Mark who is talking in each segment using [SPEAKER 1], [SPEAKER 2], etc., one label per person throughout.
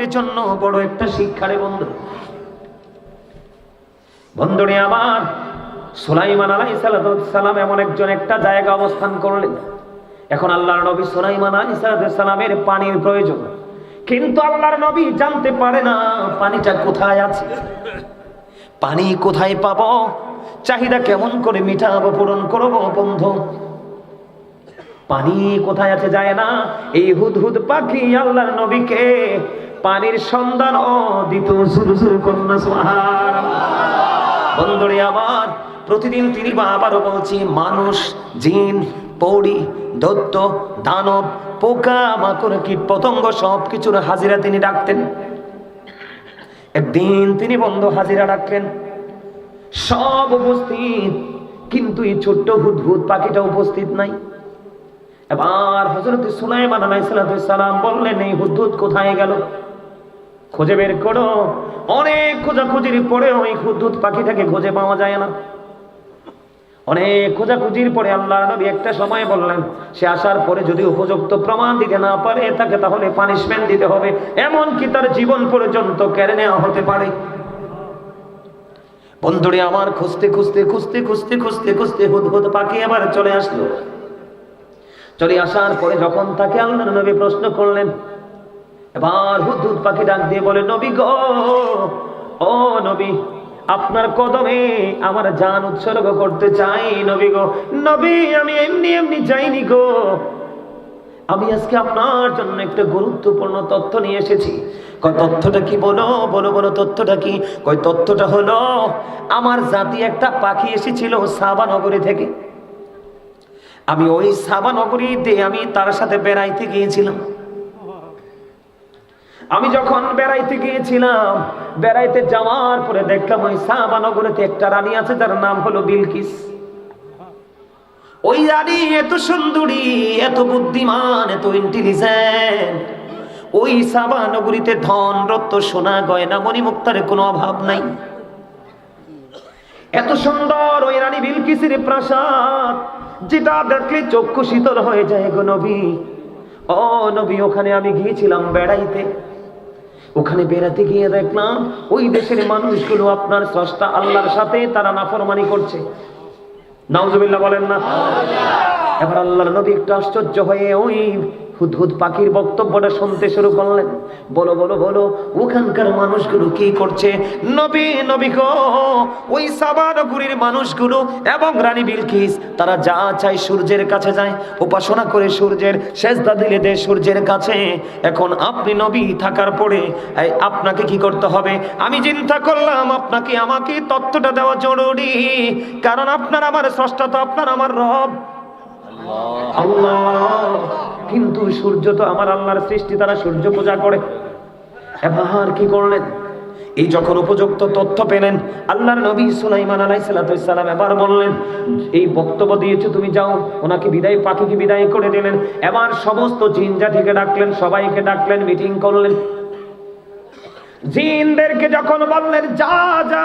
[SPEAKER 1] আমাদের জন্য বড় একটা শিক্ষারে বন্ধু। বন্ধুরে আমার সুলাইমান আলাই সালাম এমন একজন একটা জায়গা অবস্থান করলেন। এখন আল্লাহর নবী সুলাইমান আলাই সালামের পানির প্রয়োজন। কিন্তু আল্লাহর নবী জানতে পারে না পানিটা কোথায় আছে। পানি কোথায় পাবো? চাহিদা কেমন করে মিটাবো, পূরণ করব বন্ধু? পানি কোথায় আছে যায় না? এই হুদহুদ পাখি আল্লাহর নবীকে পানির সন্ধান, ও দিত শুরু শুরু কন্যা সোহার বন্ধুরে আবার প্রতিদিন তিনি আবারও বলছি, মানুষ, জিন, পৌড়ি দত্ত দানব, পোকা, মাকড়, কীট পতঙ্গ সব কিছুর হাজিরা তিনি ডাকতেন। একদিন তিনি বন্ধ হাজিরা ডাকলেন। সব উপস্থিত, কিন্তু এই ছোট্ট হুদহুদ পাখিটা উপস্থিত নাই। এবার হজরত সুলাইমান আলাইসালাম বললেন, এই হুদহুদ কোথায় গেল? খুঁজে বের করো। অনেক খোঁজাখুঁজির পরে ওই হুদহুদ পাখিটাকে খুঁজে পাওয়া যায় না। অনেক খোঁজাখুঁজির পরে আল্লাহ নবী একটা সময় বললেন, সে আসার পরে যদি উপযুক্ত প্রমাণ দিতে না পারে, তাকে তাহলে পানিশমেন্ট দিতে হবে। এমন কি তার জীবন পর্যন্ত কেড়ে নেওয়া হতে পারে। বন্ধুরে, আমার খুঁজতে খুঁজতে খুঁজতে খুঁজতে খুঁজতে খুঁজতে হুদহুদ পাখি আবার চলে আসলো। চলে আসার পরে যখন তাকে আল্লাহ নবী প্রশ্ন করলেন এবার হুদহুদ পাখি ডাক দিয়ে বলে, নবী গো, ও নবী, আপনার কদমে আমার জান উৎসর্গ করতে চাই, নবী গো। নবী, আমি এমনি এমনি যাইনি গো। আমি আজকে আপনার জন্য একটা গুরুত্বপূর্ণ তথ্য নিয়ে এসেছি। কয়, তথ্যটা কি বলো? বলো বলো, তথ্যটা কি? কয়, তথ্যটা হলো, আমার জাতি একটা পাখি এসেছিল সাবা নগরী থেকে। আমি ওই সাবা নগরীতে আমি তার সাথে বেড়াইতে গিয়েছিলাম। আমি যখন বেড়াইতে গিয়েছিলাম, বেড়াইতে যাওয়ার পরে দেখলাম ওই সাবানগরীতে একটা রানী আছে, যার নাম হলো বিলকিস। ওই রানী এত সুন্দরী, এত বুদ্ধিমান, এত ইন্টেলিজেন্ট ওই সাবা নগরীতে ধন, রত্ন, সোনা, গয়না, মণিমুক্তার কোনো অভাব নাই। এত সুন্দর ওই রানী বিলকিসির প্রাসাদ, যেটা দেখলে চক্ষু শীতল হয়ে যায় গো নবী। ও নবী, ওখানে আমি গিয়েছিলাম বেড়াইতে। ওখানে বেড়াতে গিয়ে দেখলাম, ওই দেশের মানুষগুলো আপনার সস্তা আল্লাহর সাথে তারা নাফরমানি করছে। নাউজুবিল্লাহ বলেন না। এবার আল্লাহর নবী একটু আশ্চর্য হয়ে ওই হুদহুদ পাখির বক্তব্যটা শুনতে শুরু করলেন। বলো বলো বলো, ওখানকার মানুষগুলো কি করছে? নবী নবী গো, ওই সাবানগুড়ির মানুষগুলো এবং রানী বিলকিস, তারা যা চায় সূর্যের কাছে যায়। উপাসনা করে সূর্যের, সেজদা দিলে দে সূর্যের কাছে। এখন আপনি নবী থাকার পরে আপনাকে কি করতে হবে? আমি চিন্তা করলাম আপনাকে আমাকে তত্ত্বটা দেওয়া জরুরি। কারণ আপনার আমার স্রষ্টা তো আপনার আমার রব। আল্লাহ। কিন্তু সূর্য তো আমার আল্লাহর সৃষ্টি, তারা সূর্য পূজা করে। এবার কি করলেন? এই যখন উপযুক্ত তথ্য পেলেন, আল্লাহর নবী সুলাইমান আলাই সালাম এবার বললেন, এই বক্তব্য দিয়েছ তুমি যাও, ওনাকে বিদায়, পাখিকে বিদায় করে দিলেন। এবার সমস্ত জিনজা থেকে ডাকলেন, সবাইকে ডাকলেন, মিটিং করলেন। জিনদেরকে যখন বললেন, যা যা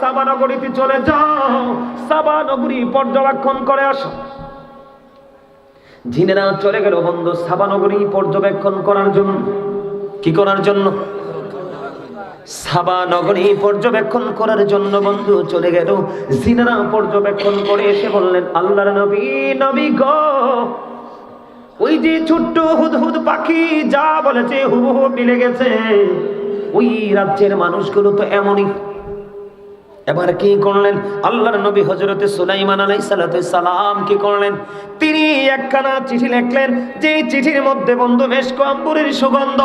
[SPEAKER 1] সাবানগরীতে চলে যাও সাবানগরী পর্যবেক্ষণ করে আসো। জিনেরা চলে গেল বন্ধু সাবানগরী পর্যবেক্ষণ করার জন্য। কি করার জন্য? সাবা নগরী পর্যবেক্ষণ করার জন্য বন্ধু চলে গেল। জিনেরা পর্যবেক্ষণ করে এসে বললেন, আল্লাহর নবী নবী গো, ওই যে ছোট্ট হুদহুদ পাখি যা বলেছে, হুবহু মিলে গেছে। ওই রাজ্যের মানুষগুলো তো এমনই। এবার কি করলেন? আল্লাহর নবী হজরতে সুলাইমান আলাই সালাম কি করলেন? তিনি একখানা চিঠি লিখলেন যে চিঠির মধ্যে বন্ধু বেশ কম্বুরের সুগন্ধ।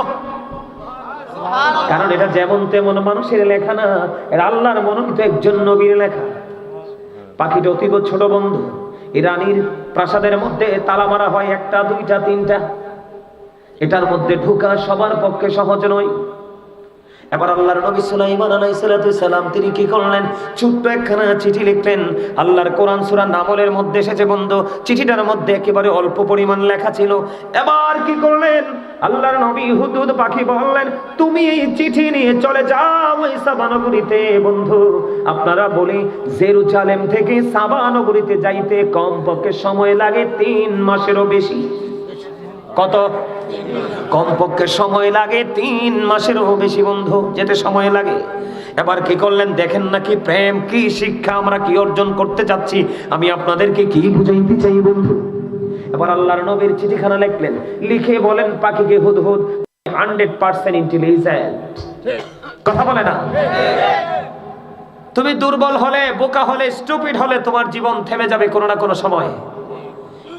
[SPEAKER 1] কারণ এটা যেমন তেমন মানুষের লেখা না এটা আল্লাহর মনোনীত একজন নবীর লেখা। পাখিটা অতীব ছোট বন্ধু এই রানীর প্রাসাদের মধ্যে তালা মারা হয় একটা দুইটা তিনটা। এটার মধ্যে ঢুকা সবার পক্ষে সহজ নয়। এবার আল্লাহর নবী সুলাইমান আলাইহিস সালাম, তিনি কি করলেন? ছোট্ট একখানা চিঠি লিখলেন। আল্লাহর কোরআন সূরা নামলের মধ্যে এসেছে বন্ধু, চিঠিটার মধ্যে একেবারে অল্প পরিমাণ লেখা ছিল। এবার কি করলেন? আল্লাহর নবী হুদুদ পাখি বললেন, তুমি এই চিঠি নিয়ে চলে যাও ওই সাবানগরীতে, বন্ধু। আপনারা বলি, জেরুজালেম থেকে সাবানগরীতে যাইতে কম পক্ষে সময় লাগে তিন মাসেরও বেশি। কত? কমপক্ষে সময় লাগে, তিন মাসেরও বেশি বন্ধু, যেতে সময় লাগে। এবার কি করলেন? দেখেন নাকি প্রেম, কি শিক্ষা আমরা কি অর্জন করতে চাচ্ছি? আমি আপনাদেরকে কি বুঝাইতে চাই বন্ধু? এবার আল্লাহর নবীর চিঠিখানা লিখলেন। লিখে বলেন, পাখিকে হুদ হুদ হান্ড্রেড পার্সেন্ট ইন্টেলিজেন্ট কথা বলে না? তুমি দুর্বল হলে, বোকা হলে স্টুপিড হলে তোমার জীবন থেমে যাবে কোনো না কোনো সময়।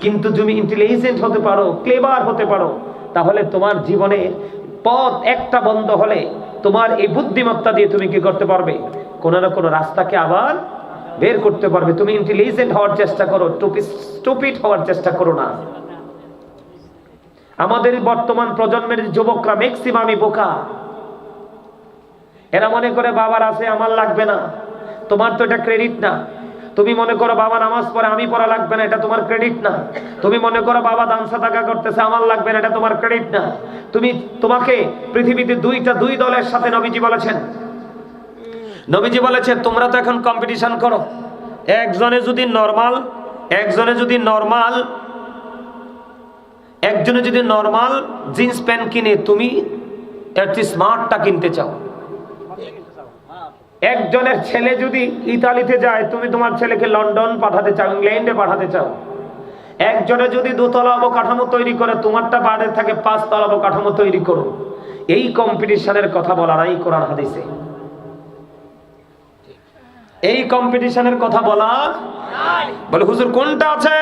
[SPEAKER 1] কিন্তু তুমি ইন্টেলিজেন্ট হতে পারো ক্লেভার হতে পারো, তাহলে তোমার জীবনে পথ একটা বন্ধ হলে তোমার এই বুদ্ধিমত্তা দিয়ে তুমি কি করতে পারবে? কোনো না কোনো রাস্তাকে আবার বের করতে পারবে। তুমি ইন্টেলিজেন্ট হওয়ার চেষ্টা করো স্টুপিড হওয়ার চেষ্টা করো না। আমাদের বর্তমান প্রজন্মের যুবকরা ম্যাক্সিমামই বোকা। এরা মনে করে, বাবার আছে, আমার লাগবে না। তোমার তো এটা ক্রেডিট না। তুমি মনে করো বাবা নামাজ পড়ে আমি পড়া লাগবে না, এটা তোমার ক্রেডিট না। তুমি মনে করো বাবা দান টাকা করতেছে, আমার লাগবে না, এটা তোমার ক্রেডিট না। তুমি, তোমাকে পৃথিবীতে দুইটা দুই দলের সাথে নবীজি বলেছেন। নবীজি বলেছে তোমরা তো এখন কম্পিটিশন করো। একজনে যদি নরমাল একজনে যদি নরমাল একজনে যদি নরমাল জিন্স প্যান্ট কিনে তুমি একটি স্মার্টটা কিনতে চাও। একজনের ছেলে যদি ইতালিতে যায়, তুমি তোমার ছেলেকে লন্ডন পাঠাতে চাও, ইংল্যান্ডে পাঠাতে চাও। একজনে যদি দোতলা অবকাঠামো তৈরি করে, তোমারটা বাড়ে থাকে, পাঁচতলা অবকাঠামো তৈরি করো। এই কম্পিটিশনের কথা বলা নাই কোরআন হাদিসে। এই কম্পিটিশনের কথা বলা বলে, হুজুর, কোনটা আছে?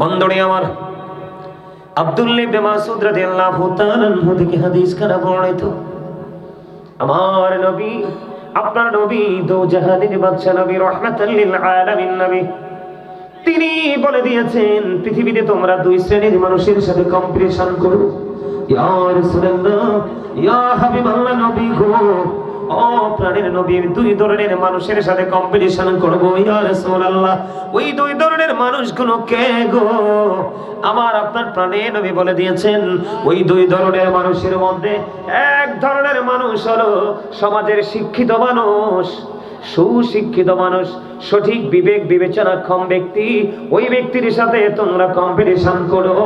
[SPEAKER 1] বন্ধুরি আমার আব্দুল্লাহ ইবনে মাসউদ রাদিয়াল্লাহু তাআলা থেকে হাদিস কারা বর্ণিত? আমার নবী, আপনার নবী দো জাহানের বাদশা নবী, রহমাতাল আলামিন নবী। তিনি বলে দিয়েছেন, পৃথিবীতে তোমরা দুই শ্রেণির মানুষের সাথে কম্পিটিশন করো। ইয়া রাসূলুল্লাহ, ইয়া হাবিবাল্লাহ নবী গো। ও প্রাণের নবী, দুই ধরনের মানুষের সাথে কম্পিটিশন করব। ইয়া রাসূলুল্লাহ, ওই দুই ধরনের মানুষগুলো কে গো? আমার আপনার প্রাণে নবী বলে দিয়েছেন, ওই দুই ধরনের মানুষের মধ্যে এক ধরনের মানুষ হলো সমাজের শিক্ষিত মানুষ। সুশিক্ষিত মানুষ, সঠিক বিবেক বিবেচনাক্ষম ব্যক্তি, ওই ব্যক্তির সাথে তোমরা কম্পিটিশন করো।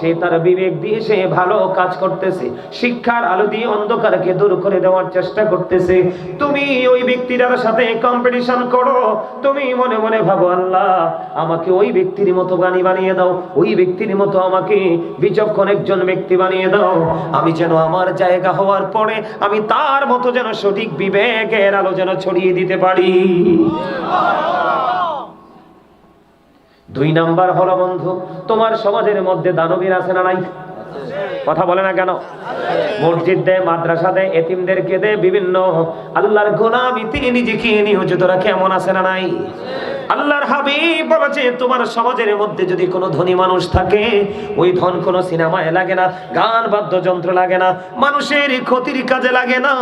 [SPEAKER 1] সে তার বিবেক দিয়ে সে ভালো কাজ করতেছে। শিক্ষার আলো দিয়ে অন্ধকারকে দূর করে দেওয়ার চেষ্টা করতেছে। তুমি ওই ব্যক্তিটার সাথে কম্পিটিশন করো। তুমি মনে মনে ভাবো, আল্লাহ, আমাকে ওই ব্যক্তির মতো গানি বানিয়ে দাও। ওই ব্যক্তির মতো আমাকে বিচক্ষণ একজন ব্যক্তি বানিয়ে দাও। আমি যেন আমার জায়গা হওয়ার পরে আমি তার মতো যেন সঠিক বিবেকের আলো যেন ছড়িয়ে দিতে পারি। দুই নাম্বার হলো বন্ধু, তোমার সমাজের মধ্যে দানবীর আছে না নাই? কথা বলে না কেন? মসজিদ দে মাদ্রাসা দেয় এতিমদেরকে দে বিভিন্ন আল্লাহর গোলামি তিনি নিজেকে তোরা কেমন আছে না নাই? আল্লাহর হাবিব বলেছে, তোমার সমাজের মধ্যে যদি কোনো ধনী মানুষ থাকে, ওই ধন কোনো সিনেমায় লাগে না, গান, বাদ্যযন্ত্র লাগে না, মানুষের ক্ষতির কাজে লাগে না।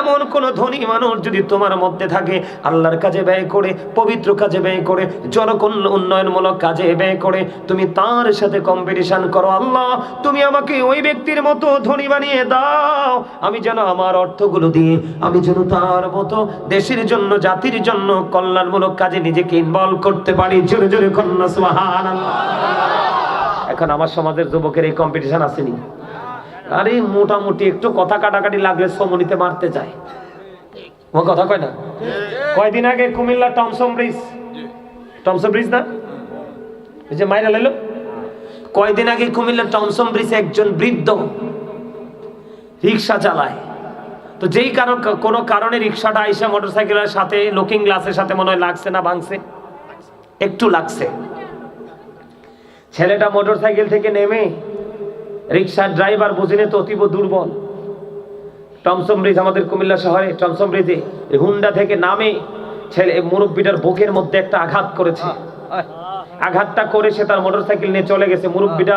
[SPEAKER 1] এমন কোন ধনী মানুষ যদি তোমার মধ্যে থাকে, আল্লাহর কাজে ব্যয় করে, পবিত্র কাজে ব্যয় করে জনকল্যাণ উন্নয়নমূলক কাজে ব্যয় করে, তুমি তার সাথে কম্পিটিশন করো। আল্লাহ, তুমি আমাকে ওই ব্যক্তির মতো ধনী বানিয়ে দাও। আমি যেন আমার অর্থগুলো দিয়ে, আমি যেন তার মতো দেশের জন্য, জাতির জন্য কল্যাণমূলক কাজে নিজেকে ইনভলভ করতে পারি। জোরে জোরে কন্যা, সুবহানাল্লাহ। এখন আমার সমাজের যুবকের এই কম্পিটিশন আসেনি। আরে, মোটামুটি একটু কথা কাটাকাটি লাগলে সমনিতে মারতে যায় ও কথা কয় না? কয়দিন আগে কুমিল্লা টমসম ব্রিজ। টমসম ব্রিজ না? এই যে মাইরা লাইলো। কয়দিন আগে কুমিল্লা টমসম ব্রিজে একজন বৃদ্ধ রিক্সা চালায়। তো যেই কারণ, কোনো কারণে রিক্সাটা আইসা মোটরসাইকেলের সাথে লুকিং গ্লাসের সাথে মনে হয় লাগছে না, ভাঙছে? একটু লাগছে। ছেলেটা মোটরসাইকেল থেকে নেমে রিক্সার ড্রাইভার বুঝিনে তো অতীব দুর্বল। টমসম ব্রিজ আমাদের কুমিল্লা শহরে টমসম ব্রিজে হুন্ডা থেকে নামে ছেলে, মুরব্বীটার বুকের মধ্যে একটা আঘাত করেছে। আঘাতটা করে সে তার মোটরসাইকেল নিয়ে চলে গেছে। মুরব্বীটা,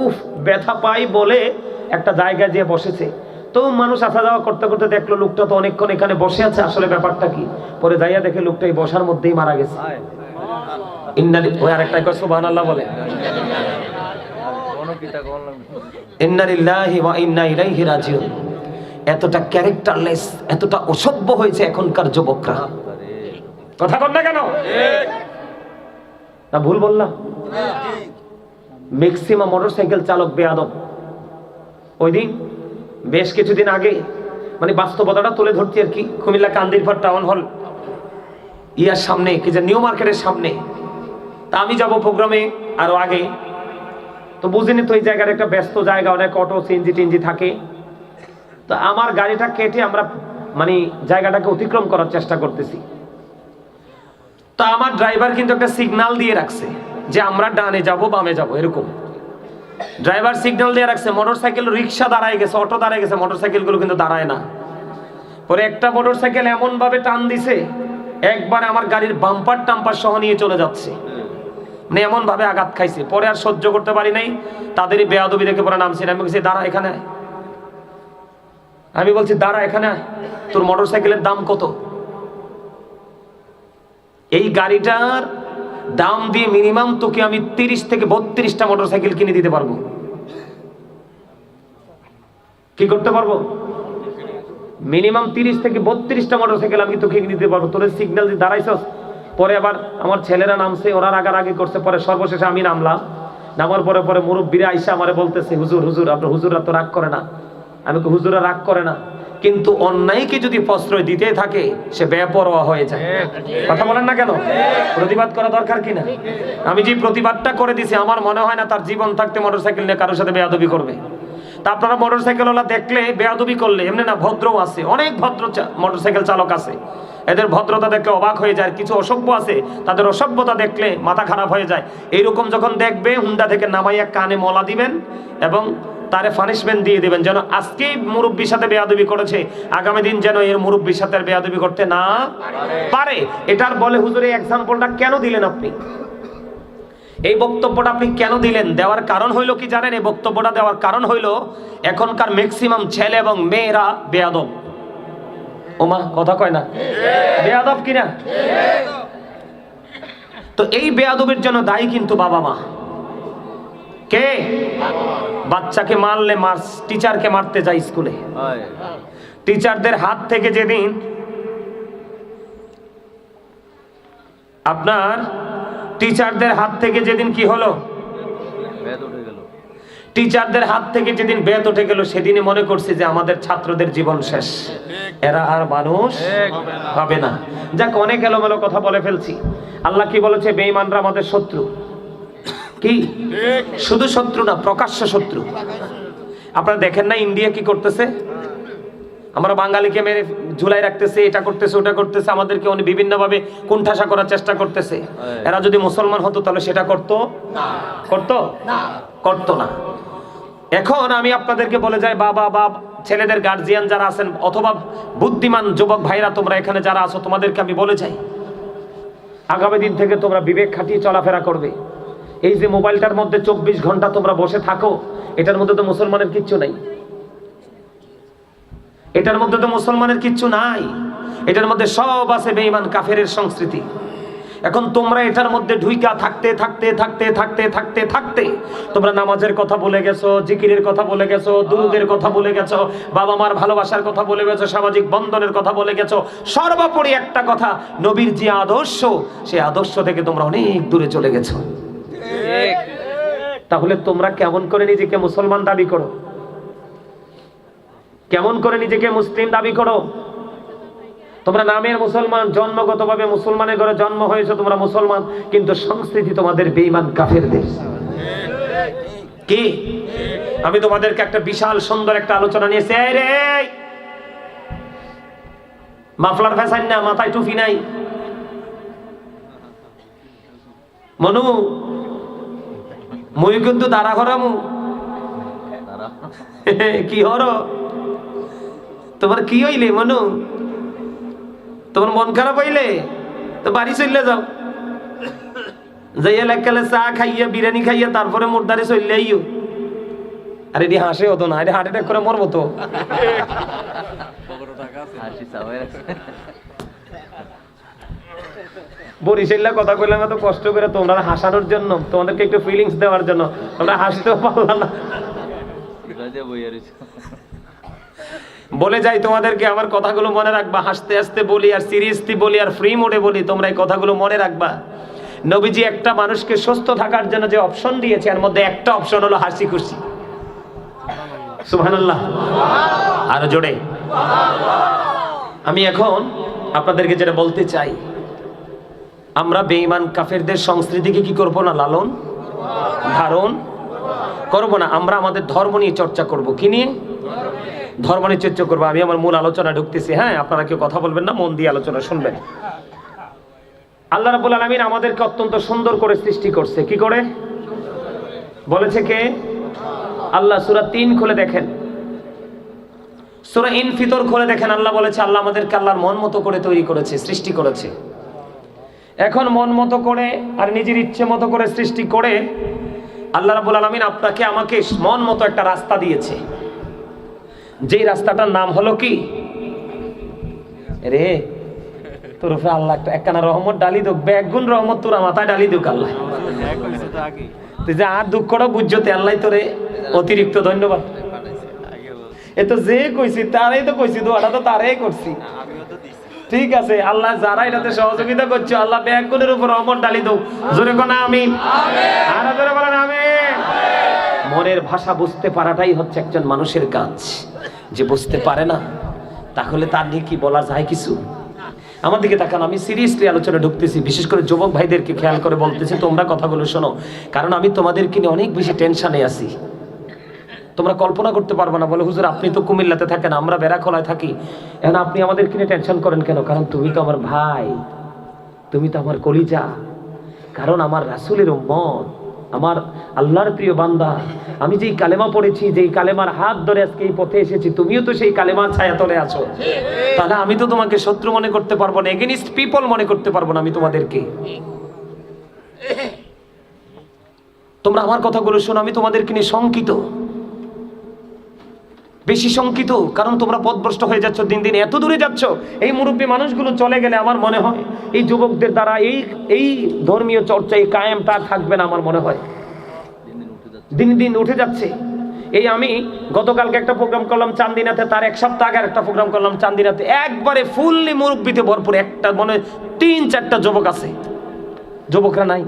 [SPEAKER 1] উফ, ব্যথা পাই বলে একটা জায়গায় যেয়ে বসেছে। তো মানুষ আসা যাওয়া করতে করতে দেখল লোকটা তো অনেকক্ষণ এখানে বসে আছে আসলে ব্যাপারটা কি? পরে যাইয়া দেখে লোকটা এই বসার মধ্যেই মারা গেছে। ওই আরেকটা কয় বলে। এতটা ক্যারেক্টারলেস এতটা অসভ্য হয়েছে এখনকার যুবকরা। কথা না কেন? না ভুল বললাম। ম্যাক্সিমাম মোটরসাইকেল চালক বেয়াদব। ওই দিন বেশ কিছুদিন আগে মানে বাস্তবতাটা তুলে ধরছি আর কি, কুমিল্লা কান্দিরপাড় টাউন হল। ইয়ার সামনে, কি যে নিউ মার্কেটের সামনে। তা আমি যাব প্রোগ্রামে আরও আগে। তো বুঝিনি তো এই জায়গাটা একটা ব্যস্ত জায়গা, অনেক অটো, সিএনজি টিনজি থাকে। তো আমার গাড়িটা কেটে আমরা মানে জায়গাটাকে অতিক্রম করার চেষ্টা করতেছি। তো আমার ড্রাইভার কিন্তু একটা সিগন্যাল দিয়ে রাখছে যে আমরা ডানে যাব, বামে যাব, এরকম। ড্রাইভার সিগন্যাল দিয়ে রাখছে, মোটরসাইকেল রিক্সা দাঁড়ায় গেছে, অটো দাঁড়ায় গেছে, মোটরসাইকেলগুলো কিন্তু দাঁড়ায় না। পরে একটা মোটরসাইকেল এমন ভাবে টান দিছে, একবার আমার গাড়ির বাম্পার টাম্পার সহ নিয়ে চলে যাচ্ছে। মানে এমন ভাবে আঘাত খাইছে। পরে আর সহ্য করতে পারি নাই, তাদেরই বেয়াদবি দেখে পরে নামছি আমি বলছি, দাঁড়া এখানে আমি বলছি, দাঁড়া এখানে। তোর মোটরসাইকেলের দাম কত? এই গাড়িটার দাম দিয়ে মিনিমাম তোকে আমি তিরিশ থেকে বত্রিশটা মোটরসাইকেল কিনে দিতে পারব। কি করতে পারব? মিনিমাম তিরিশ থেকে বত্রিশটা মোটরসাইকেল আমি তোকে কিনে দিতে পারব। তোর সিগন্যাল দিয়ে দাঁড়াইছস? পরে আবার আমার ছেলেরা নামছে, ওরা রাগারাগি করছে, পরে সর্বশেষে আমি নামলাম। নামার পরে পরে মুরব্বীরা আইসা আমারে বলতেছে, হুজুর হুজুর, আপনার হুজুরা তো রাগ করে না। আমি তো হুজুরা রাগ করে না। কিন্তু অন্যায়কে যদি প্রশ্রয় দিতে থাকে, সে বেপরোয়া হয়ে যায়। কথা বলেন না কেন? প্রতিবাদ করা দরকার কিনা? আমি যে প্রতিবাদটা করে দিছি, আমার মনে হয় না তার জীবন থাকতে মোটরসাইকেল নিয়ে কারোর সাথে বেয়াদবি করবে। তা আপনারা মোটরসাইকেলওয়ালা দেখলে বেয়াদবি করলে, এমনি না ভদ্রও আছে, অনেক ভদ্র মোটরসাইকেল চালক আছে। এদের ভদ্রতা দেখলে অবাক হয়ে যায় কিছু অসভ্য আছে, তাদের অসভ্যতা দেখলে মাথা খারাপ হয়ে যায়। এইরকম যখন দেখবে, হুন্ডা থেকে নামাইয়া কানে মলা দিবেন এবং তারে পানিশমেন্ট দিয়ে দিবেন। যেন আজকেই মুরব্বীর সাথে বেয়াদবি করেছে, আগামী দিন যেন এর মুরব্বীর সাথে বেয়াদবি করতে না পারে। এটার বলে হুজুরে এক্সাম্পলটা কেন দিলেন আপনি? এই বক্তব্যটা আপনি কেন দিলেন? দেওয়ার কারণ হইল কি জানেন? এই বক্তব্যটা দেওয়ার কারণ হইল এখনকার ম্যাক্সিমাম ছেলে এবং মেয়েরা বেয়াদব। ওমা, কথা কয় না? বেয়াদব কিনা? তো এই বেয়াদবের জন্য দায়ী কিন্তু বাবা মা। কে? বাচ্চাকে মারলে মার টিচারকে মারতে যায় স্কুলে। টিচারদের হাত থেকে যেদিন আপনার টিচারদের হাত থেকে যেদিন কি হলো? টিচারদের হাত থেকে যেদিন বেত উঠে গেল সেদিনই মনে করছি যে আমাদের ছাত্রদের জীবন শেষ। এরা আর মানুষ হবে না। যাক অনেক এলোমেলো কথা বলে ফেলছি। আল্লাহ কি বলেছে? বেঈমানরা আমাদের শত্রু। কি? শুধু শত্রু না প্রকাশ্য শত্রু। আপনারা দেখেন না ইন্ডিয়া কি করতেছে? আমরা বাঙালিকে মেরে ঝুলাই রাখতেছে এটা করতেছে ওটা করতেছে আমাদেরকে উনি বিভিন্নভাবে কুণ্ঠাসা করার চেষ্টা করতেছে। এরা যদি মুসলমান হতো তাহলে সেটা করতো? করতো? করতো না। এখন আমি আপনাদেরকে বলে যাই বাবা বাপ ছেলেদের গার্জিয়ান যারা আছেন অথবা বুদ্ধিমান যুবক ভাইরা তোমরা এখানে যারা আছো তোমাদেরকে আমি বলে যাই আগামী দিন থেকে তোমরা বিবেক খাটিয়ে চলাফেরা করবে। এই যে মোবাইলটার মধ্যে চব্বিশ ঘণ্টা তোমরা বসে থাকো, এটার মধ্যে তো মুসলমানের কিচ্ছু নাই। এটার মধ্যে তো মুসলমানের কিচ্ছু নাই। এটার মধ্যে সব আছে বেঈমান কাফেরের সংস্কৃতি। এখন তোমরা এটার মধ্যে ঢুইকা থাকতে থাকতে থাকতে থাকতে থাকতে থাকতে তোমরা নামাজের কথা বলে গেছো, জিকিরের কথা বলে গেছো, দুরুদের কথা বলে গেছো বাবা মার ভালোবাসার কথা বলে গেছো, সামাজিক বন্ধনের কথা বলে গেছো, সর্বোপরি একটা কথা, নবীর যে আদর্শ সেই আদর্শ থেকে তোমরা অনেক দূরে চলে গেছো। তাহলে তোমরা কেমন করে নিজেকে মুসলমান দাবি করো? কেমন করে নিজেকে মুসলিম দাবি করো? তোমরা নামের মুসলমান, জন্মগতভাবে মুসলমানের ঘরে জন্ম হয়েছে, তোমরা মুসলমান, কিন্তু সংস্কৃতি তোমাদের বেঈমান কাফেরদের। কি? আমি তোমাদেরকে একটা বিশাল সুন্দর একটা আলোচনা নিয়েছি রে মাফলার ফ্যাশন না, মাথায় টুপি নাই। মনু মুই কিন্তু দাঁড়া করামু কি হর? তোমার কি হইলে মনু? তোমার মন খারাপ হইলে? তো বাড়ি চললে যাও। যাইয়া লেখালে চা খাইয়া বিরিয়ানি খাইয়া তারপরে মুরদারে চললে আইও। আরে এটি হাসে হতো না এটি হার্ট অ্যাটাক করে মরবো তো। বরিশাল্লা কথা কইলাম এত কষ্ট করে তোমরা হাসানোর জন্য তোমাদেরকে একটু ফিলিংস দেওয়ার জন্য। তোমরা হাসতেও পারলাম না। বলে যাই তোমাদেরকে আমার কথাগুলো মনে রাখবা। হাসতে হাসতে বলি আর সিরিয়াসলি বলি আর ফ্রি মোডে বলি তোমরা এই কথাগুলো মনে রাখবা। নবীজি একটা মানুষকে সুস্থ থাকার জন্য যে অপশন দিয়েছে এর মধ্যে একটা অপশন হলো হাসি খুশি সুবহানাল্লাহ। আরও জোরে। আমি এখন আপনাদেরকে যেটা বলতে চাই আমরা বেঈমান কাফেরদের সংস্কৃতিকে কি করব না, লালন? ধারণ? করব না। আমরা আমাদের ধর্ম নিয়ে চর্চা করব। কি নিয়ে? ধর্ম নিয়ে চর্চা করব। আমি আমার মূল আলোচনা ঢুকতেছি। হ্যাঁ আপনারা কেউ কথা বলবেন না, মন দিয়ে আলোচনা শুনবেন। আল্লাহ রাবুল আলমিন আমাদেরকে অত্যন্ত সুন্দর করে সৃষ্টি করছে। কি করে? বলেছে কে? আল্লাহ সুরা তিন খুলে দেখেন। সুরা ইন ফিতর খুলে দেখেন। আল্লাহ বলেছে, আল্লাহ আমাদেরকে আল্লাহর মন মতো করে তৈরি করেছে, সৃষ্টি করেছে। এখন মন মতো করে আর নিজের ইচ্ছে মতো করে সৃষ্টি করে আল্লাহ রাবুল আলমিন আপনাকে আমাকে মন মতো একটা রাস্তা দিয়েছে। যেই রাস্তাটার নাম হলো কি? রে তোর উপরে আল্লাহ একটা একখানা রহমত ডালি দুক ব্যাগুন রহমত তোরা মাথায় ডালি দুক আল্লাহ। তুই যে আর বুঝছ তে আল্লাহ তোরে অতিরিক্ত ধন্যবাদ। এ তো যে কইছি, তারাই তো কইছি, দোয়াটা তো তারাই করছি। ঠিক আছে, আল্লাহ যারা এটাতে সহযোগিতা করছে, আল্লাহ ব্যাগুনের উপর রহমত ডালি দৌ জোরে কোন আমি মনের ভাষা বুঝতে পারাটাই হচ্ছে একজন মানুষের কাজ। যে বুঝতে পারে না, তাহলে তার নিয়ে কি বলা যায় কিছু? আমার দিকে তাকান, আমি সিরিয়াসলি আলোচনা ঢুকতেছি, বিশেষ করে যুবক ভাইদেরকে খেয়াল করে বলতেছি, তোমরা কথাগুলো শোনো। কারণ আমি তোমাদেরকে নিয়ে অনেক বেশি টেনশনে আছি। তোমরা কল্পনা করতে পারব না, বলে, হুজুর, আপনি তো কুমিল্লাতে থাকেন, আমরা বেড়াখোলায় থাকি। এখন আপনি আমাদের কিনে টেনশন করেন কেন? কারণ তুমি তো আমার ভাই, তুমি তো আমার কলিজা। কারণ আমার রাসুলের উম্মত, আমার আল্লাহর প্রিয় বান্দা। আমি যেই কালেমা পড়েছি, যেই কালেমার হাত ধরে আজকে এই পথে এসেছি, তুমিও তো সেই কালেমার ছায়া তলে আছো। তাহলে আমি তো তোমাকে শত্রু মনে করতে পারব না এগেনিস্ট পিপল মনে করতে পারব না আমি তোমাদেরকে। তোমরা আমার কথাগুলো শোনো, আমি তোমাদেরকে নিয়ে শঙ্কিত। বেশি শঙ্কিত, কারণ তোমরা পথভ্রষ্ট হয়ে যাচ্ছ, দিন দিন এত দূরে যাচ্ছ, এই মুরব্বী মানুষগুলো চলে গেলে আমার মনে হয়, এই যুবকদের দ্বারা এই এই ধর্মীয় চর্চা এই আর থাকবে না আমার মনে হয়। দিন দিন উঠে যাচ্ছে। এই আমি গতকালকে একটা প্রোগ্রাম করলাম চান্দিনাতে, তার এক সপ্তাহ আগে একটা প্রোগ্রাম করলাম চান্দিনাতে। একবারে ফুললি মুরব্বিতে ভরপুর একটা, মনে তিন, চারটা যুবক আছে। যুবকরা নাই।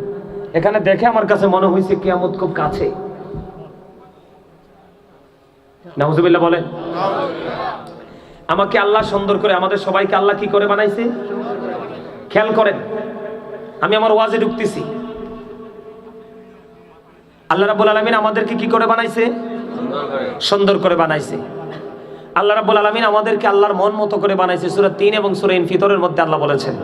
[SPEAKER 1] এখানে দেখে আমার কাছে মনে হয়েছে, কেয়ামত খুব কাছে। নাউজুবিল্লাহ বলেন। আমাকে আল্লাহ সুন্দর করে, আমাদের সবাইকে আল্লাহ কি করে বানাইছে? খেয়াল করেন, আমি আমার ওয়াজে ঢুকতেছি। আল্লাহ রাব্বুল আলামিন আমাদেরকে কি করে বানাইছে? সুন্দর করে বানাইছে। আল্লাহ রাব্বুল আলামিন আমাদেরকে আল্লাহর মন মতো করে বানাইছে, সূরা 3 এবং সূরা ইনফিতরের মধ্যে আল্লাহ বলেছেন।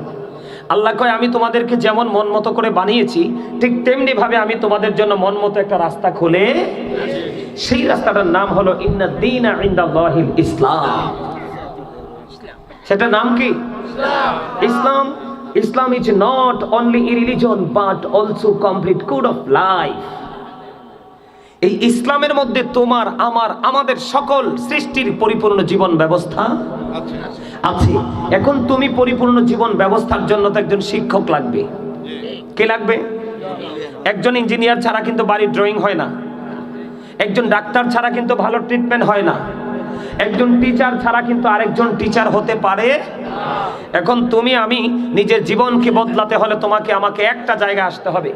[SPEAKER 1] আল্লাহ কয়, আমি তোমাদেরকে যেমন মন মতো করে বানিয়েছি, ঠিক তেমনি ভাবে আমি তোমাদের জন্য মন মতো একটা রাস্তা খুলে সেই রাস্তাটার নাম হলো ইন্না দিন ইন্দাল্লাহিল ইসলাম। সেটার নাম কি? ইসলাম। Islam is not only religion but also complete code of life এই ইসলামের মধ্যে তোমার আমার আমাদের সকল সৃষ্টির পরিপূর্ণ জীবন ব্যবস্থা আছে এখন তুমি পরিপূর্ণ জীবন ব্যবস্থার জন্য তো একজন শিক্ষক লাগবে। কে লাগবে? একজন ইঞ্জিনিয়ার ছাড়া কিন্তু বাড়ির ড্রয়িং হয় না। একজন ডাক্তার ছাড়া কিন্তু ভালো ট্রিটমেন্ট হয় না। একজন টিচার ছাড়া কিন্তু আরেকজন টিচার হতে পারে। এখন তুমি আমি নিজের জীবনকে বদলাতে হলে তোমাকে আমাকে একটা জায়গায় আসতে হবে।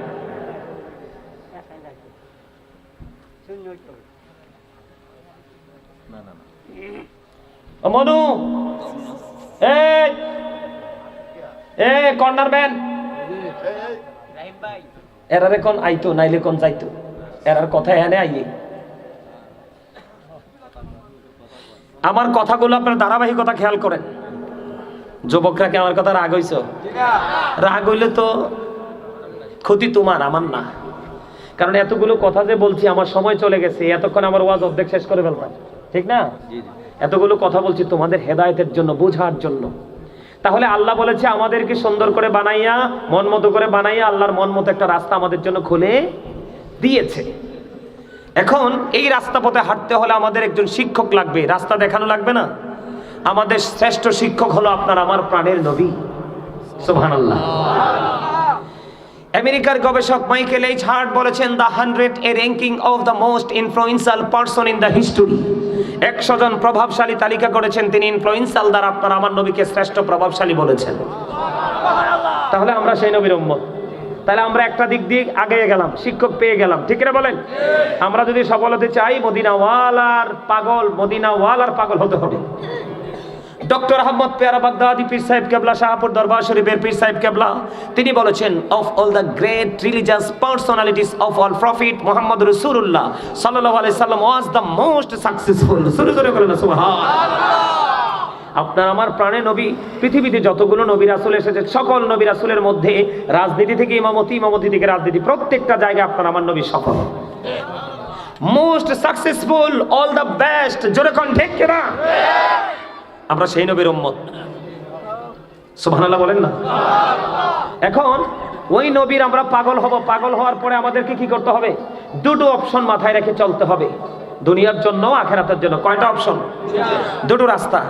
[SPEAKER 1] মনু এ কর্নার ম্যান এরারে কোন আইতো নাইলে কোন যাইতো? এরার কথা এনে আইয়ে। আমার কথাগুলো আপনার ধারাবাহিকতা খেয়াল করেন। যুবকরা কি আমার কথা রাগ হইছ? রাগ হইলে তো ক্ষতি তোমার আমার না। কারণ এতগুলো কথা যে বলছি আমার সময় চলে গেছে এতক্ষণ আমার ওয়াজ অর্ধেক শেষ করে ফেলতাম ঠিক না? এতগুলো কথা বলছি তোমাদের হেদায়তের জন্য বোঝার জন্য। তাহলে আল্লাহ বলেছে আমাদেরকে সুন্দর করে বানাইয়া মন মতো করে বানাইয়া আল্লাহর মন মতো একটা রাস্তা আমাদের জন্য খুলে দিয়েছে। এখন এই রাস্তা পথে হাঁটতে হলে আমাদের একজন শিক্ষক লাগবে। রাস্তা দেখানো লাগবে না? আমাদের শ্রেষ্ঠ শিক্ষক হলো আপনার আমার প্রাণের নবী। সুবহানাল্লাহ। আমেরিকার গবেষক মাইকেল এইচ হার্ট বলেছেন, the hundred a ranking of the most influential person in the history. একশো জন প্রভাবশালী তালিকা করেছেন, তিনি ইনফ্লুয়েন্সাল দ্বারা আপনার আমার নবীকে শ্রেষ্ঠ প্রভাবশালী বলেছেন। তাহলে আমরা সেই নবীর উম্মত। তাহলে আমরা একটা দিক দিয়ে আগে গেলাম, শিক্ষক পেয়ে গেলাম, ঠিক না বলেন? আমরা যদি সফল হতে চাই, মদিনাওয়ালার পাগল মদিনাওয়ালার পাগল হতে হবে। ডক্টর আহমদ পেয়ারা বাগদাদি, পীর সাহেব কেবলা, শাহপুর দরবার শরীফের পীর সাহেব কেবলা, তিনি বলেছেন of all the great religious personalities of all prophet Muhammad রসুল্লাহ সাল্লাহ আলাই সাল্লাম ওয়াজ দ্য মোস্ট সাকসেসফুল সুরে সুরে বলেন আপনার আমার প্রাণে নবী, পৃথিবীতে যতগুলো নবী রাসুল এসেছে, সকল নবী রাসুলের মধ্যে রাজনীতি থেকে ইমামতি ইমামতি থেকে রাজনীতি, প্রত্যেকটা জায়গায় আপনার আমার নবী সফল। Most successful all the best জোরে কন, ঠিক কিনা? আমরা সেই নবীর উম্মত। সুবহানাল্লাহ বলেন না? এখন, ওই নবীর আমরা পাগল হব, পাগল হওয়ার পরে আমাদেরকে কি করতে হবে? দুটো অপশন মাথায় রেখে চলতে হবে। দুনিয়ার জন্য, আখেরাতের জন্য। কয়টা অপশন দুটো রাস্তা।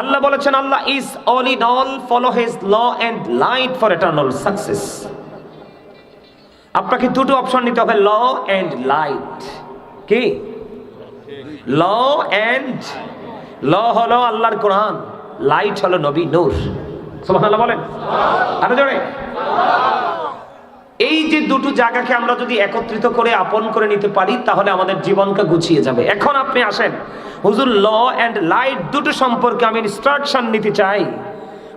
[SPEAKER 1] আল্লাহ বলেছেন, Allah is all in all follow his law and light for eternal success আপনাকে দুটো অপশন নিতে হবে ল এন্ড লাইট কি? ল এন্ড ল হলো আল্লাহর কোরআন লাইট হলো নবী নূর। সুবহানাল্লাহ বলেন। আরও জোরে। এই যে দুটো জায়গাকে আমরা যদি একত্রিত করে আপন করে নিতে পারি, তাহলে আমাদের জীবনকে গুছিয়ে যাবে। এখন আপনি আসেন। হুজুর, ল অ্যান্ড লাইট দুটো সম্পর্কে আমি ইনস্ট্রাকশন নিতে চাই।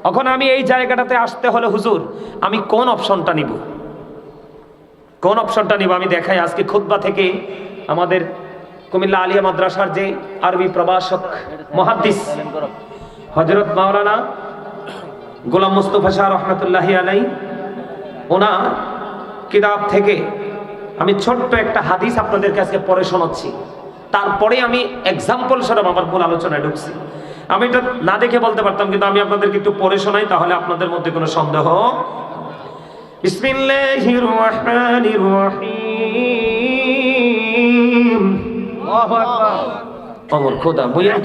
[SPEAKER 1] এখন আমি এই জায়গাটাতে আসতে হলে, হুজুর, আমি কোন অপশনটা নিব? কোন অপশনটা নিব? আমি দেখাই। আজকে খুতবা থেকে আমাদের কুমিল্লা আলিয়া মাদ্রাসার যে আরবি প্রভাষক, মহাদ্দিস হজরত মাওলানা গোলাম মুস্তফা শাহ রহমতুল্লাহ আলাই ওনার কিতাব থেকে আমি ছোট্ট একটা হাদিস আপনাদের কাছে পড়ে শোনাচ্ছি। তারপরে আমি এক্সাম্পল স্বরূপ আমার মূল আলোচনায় ঢুকছি। আমি এটা না দেখে বলতে পারতাম কিন্তু আমি আপনাদেরকে একটু পড়ে শোনাই তাহলে আপনাদের মধ্যে কোনো সন্দেহ বিসমিল্লাহির রহমানির রহিম। অমর খোদা বইয়ের